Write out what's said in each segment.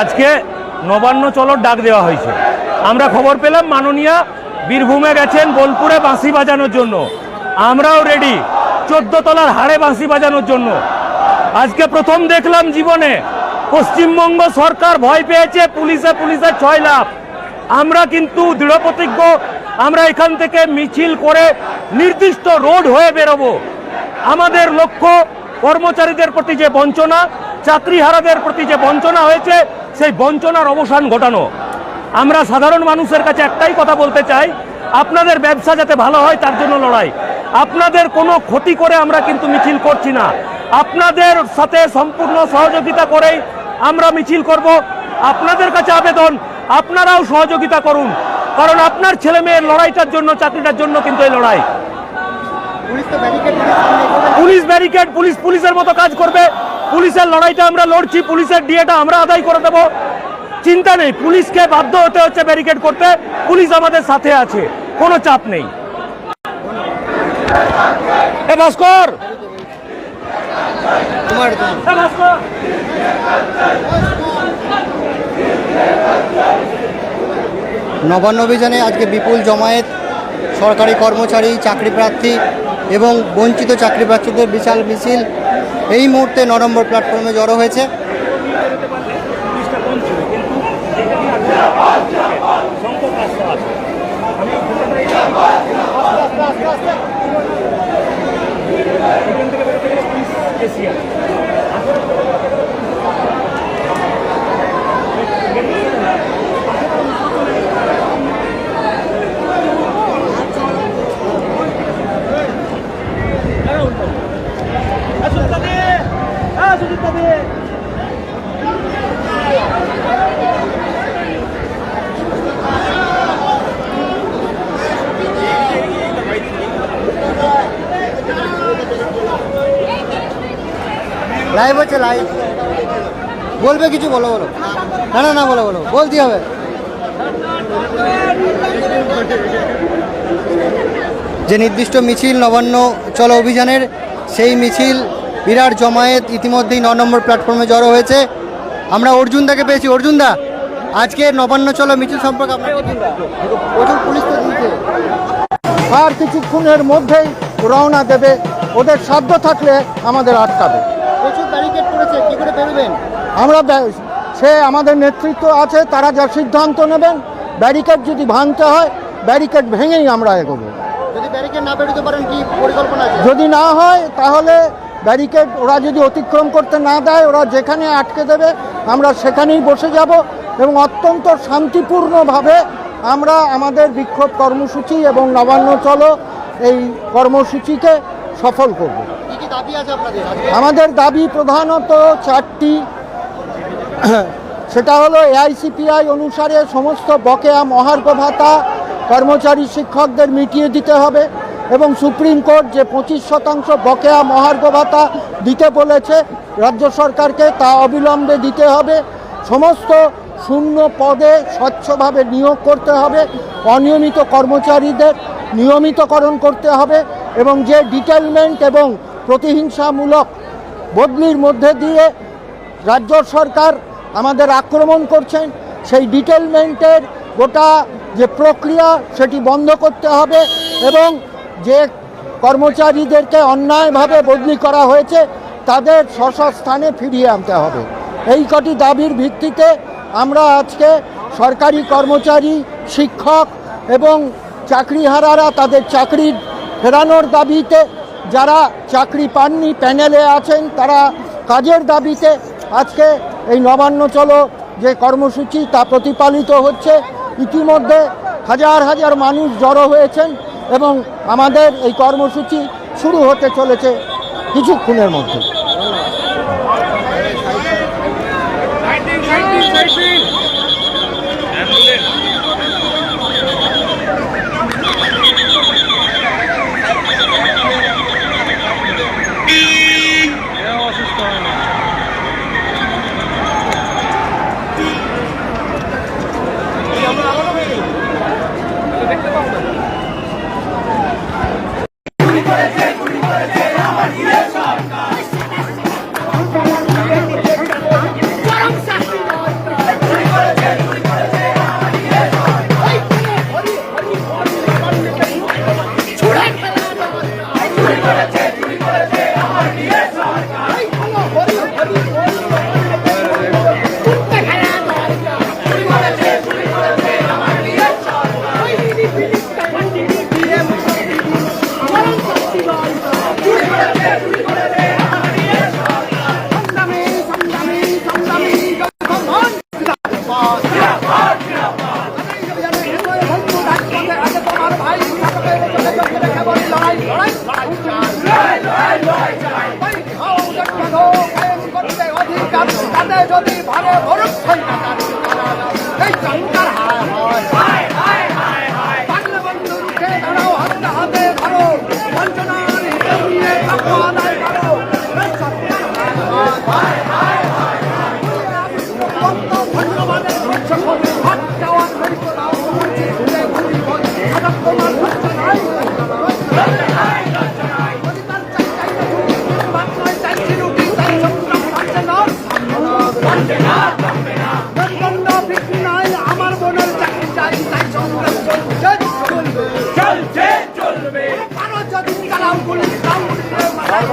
আজকে নবান্ন চলর ডাক দেওয়া হয়েছে। আমরা খবর পেলাম মাননীয়া বীরভূমে গেছেন বোলপুরে বাঁশি বাজানোর জন্য। আমরাও রেডি চোদ্দ তলার হাড়ে বাঁশি বাজানোর জন্য। আজকে প্রথম দেখলাম জীবনে পশ্চিমবঙ্গ সরকার ভয় পেয়েছে, পুলিশে পুলিশের ছয় লাভ আমরা কিন্তু দৃঢ় প্রতিজ্ঞ, আমরা এখান থেকে মিছিল করে নির্দিষ্ট রোড হয়ে বেরোবো। আমাদের লক্ষ্য কর্মচারীদের প্রতি যে বঞ্চনা চাকরিহারাদের প্রতি যে বঞ্চনা হয়েছে সেই বঞ্চনার অবসান ঘটানো। আমরা সাধারণ মানুষের কাছে একটাই কথা বলতে চাই আপনাদের ব্যবসা যাতে ভালো হয় তার জন্য লড়াই। আপনাদের কোনো ক্ষতি করে আমরা কিন্তু মিছিল করছি না। আপনাদের সাথে সম্পূর্ণ সহযোগিতা করেই আমরা মিছিল করব। আপনাদের কাছে আবেদন আপনারাও সহযোগিতা করুন। কারণ আপনার ছেলে মেয়ের লড়াইটার জন্য চাকরিটার জন্য কিন্তু এই লড়াই। পুলিশ ব্যারিকেড পুলিশ পুলিশের মতো কাজ করবে। পুলিশের লড়াইটা আমরা লড়ছি, পুলিশের ডিএটা আমরা আদায় করে দেবো। চিন্তা নেই, পুলিশকে বাধ্য হতে হচ্ছে ব্যারিকেড করতে। পুলিশ আমাদের সাথে আছে, কোনো চাপ নেই। ভাস্কর! নবান্ন অভিযানে আজকে বিপুল জমায়েত, সরকারি কর্মচারী, চাকরি প্রার্থী এবং বঞ্চিত চাকরি প্রার্থীদের বিশাল মিছিল। এই মুহূর্তে ন নম্বর প্ল্যাটফর্মে জড়ো হয়েছে। লাইভ হচ্ছে লাইভ বলবে কিছু, বলো বলো। না না না, বলো বলো। বলতে হবে? যে নির্দিষ্ট মিছিল নবান্ন চলো অভিযানের, সেই মিছিল বিরাট জমায়েত ইতিমধ্যেই ন নম্বর প্ল্যাটফর্মে জড়ো হয়েছে। আমরা অর্জুন দাকে পেয়েছি। অর্জুন দা আজকে নবান্ন চলো মিছিল সম্পর্কে আপনার পুলিশ আর কিছুক্ষণের মধ্যেই রওনা দেবে। ওদের সাধ্য থাকলে আমাদের আটকাবে। প্রচুর ব্যারিকেড কি করে বেরোবেন আমরা সে আমাদের নেতৃত্ব আছে তারা যা সিদ্ধান্ত নেবেন ব্যারিকেড যদি ভাঙতে হয় ব্যারিকেড ভেঙেই আমরা এগোবো। যদি ব্যারিকেড না বেরোতে পারেন কি পরিকল্পনা আছে? যদি না হয় তাহলে ব্যারিকেড ওরা যদি অতিক্রম করতে না দেয় ওরা যেখানে আটকে দেবে আমরা সেখানেই বসে যাব এবং অত্যন্ত শান্তিপূর্ণভাবে আমরা আমাদের বিক্ষোভ কর্মসূচি এবং নবান্ন চলো এই কর্মসূচিকে সফল করব। আমাদের দাবি প্রধানত চারটি। সেটা হলো এআইসিপিআই অনুসারে সমস্ত বকেয়া মহার্ঘ ভাতা কর্মচারী শিক্ষকদের মিটিয়ে দিতে হবে এবং সুপ্রিম কোর্ট যে পঁচিশ শতাংশ বকেয়া মহার্ঘ ভাতা দিতে বলেছে রাজ্য সরকারকে তা অবিলম্বে দিতে হবে। সমস্ত শূন্য পদে স্বচ্ছভাবে নিয়োগ করতে হবে, অনিয়মিত কর্মচারীদের নিয়মিতকরণ করতে হবে এবং যে ডিটেলমেন্ট এবং প্রতিহিংসামূলক বদলির মধ্যে দিয়ে রাজ্য সরকার আমাদের আক্রমণ করছেন, সেই ডিটেলমেন্টের গোটা যে প্রক্রিয়া সেটি বন্ধ করতে হবে এবং যে কর্মচারীদেরকে অন্যায়ভাবে বদলি করা হয়েছে তাদের স্থানে ফিরিয়ে আনতে হবে। এই কটি দাবির ভিত্তিতে আমরা আজকে সরকারি কর্মচারী, শিক্ষক এবং চাকরিহারারা তাদের চাকরি ফেরানোর দাবিতে যারা চাকরি পাননি, প্যানেলে আছেন, তারা কাজের দাবিতে আজকে এই নবান্ন চলো যে কর্মসূচি তা প্রতিপালিত হচ্ছে। ইতিমধ্যে হাজার হাজার মানুষ জড়ো হয়েছেন এবং আমাদের এই কর্মসূচি শুরু হতে চলেছে কিছুক্ষণের মধ্যে। মনে যদি ভাবে ভরুক ছয় এই চমকার হায় হয় হায় হায় হায়। হায় পাগল বন্ধু রুখে দাঁড়াও, হাতে হাতে ধরো। বঞ্চনার হিসেব নিয়ে লক্ষ্য আদায় করো। এই চমকার হায় হয়। হায় হায় হায় ধন্যবাদ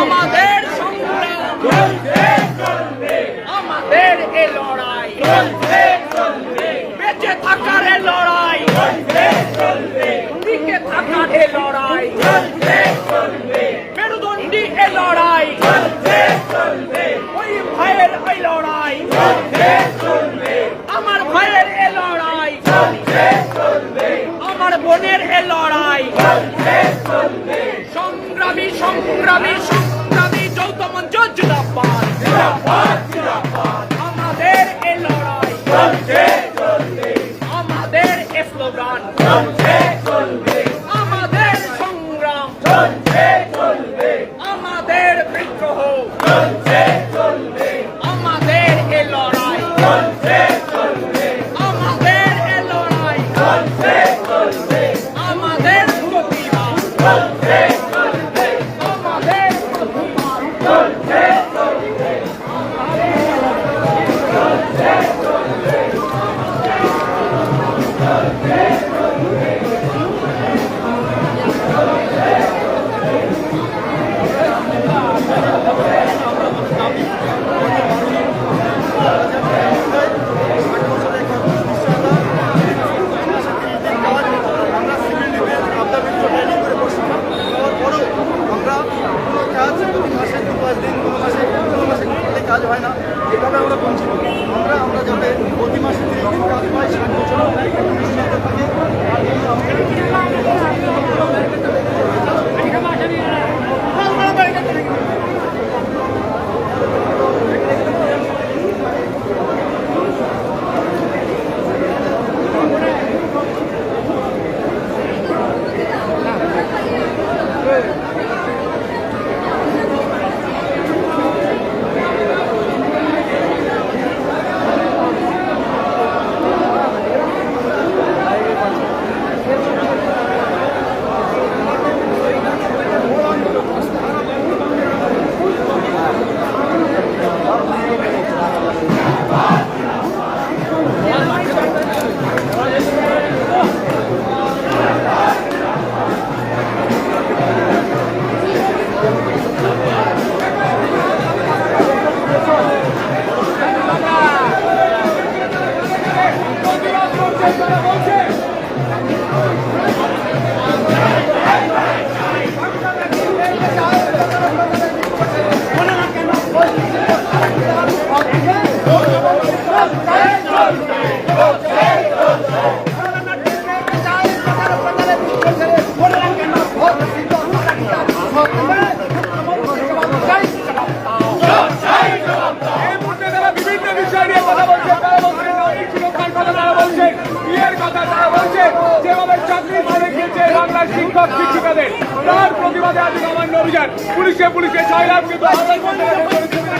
আমাদের সংগ্রাম। চলবে চলবে আমাদের এ লড়াই। চলবে চলবে বেঁচে থাকার এ লড়াই। টিকে থাকার এ লড়াই। মেরুদণ্ডী এ লড়াই। ওই ভাইয়ের ওই লড়াই। Sanjay Kulbe. শিক্ষক শিক্ষিকাদের তার প্রতিবাদে আজ নবান্ন অভিযান। পুলিশে পুলিশে ছয়লাম কিন্তু পরিস্থিতি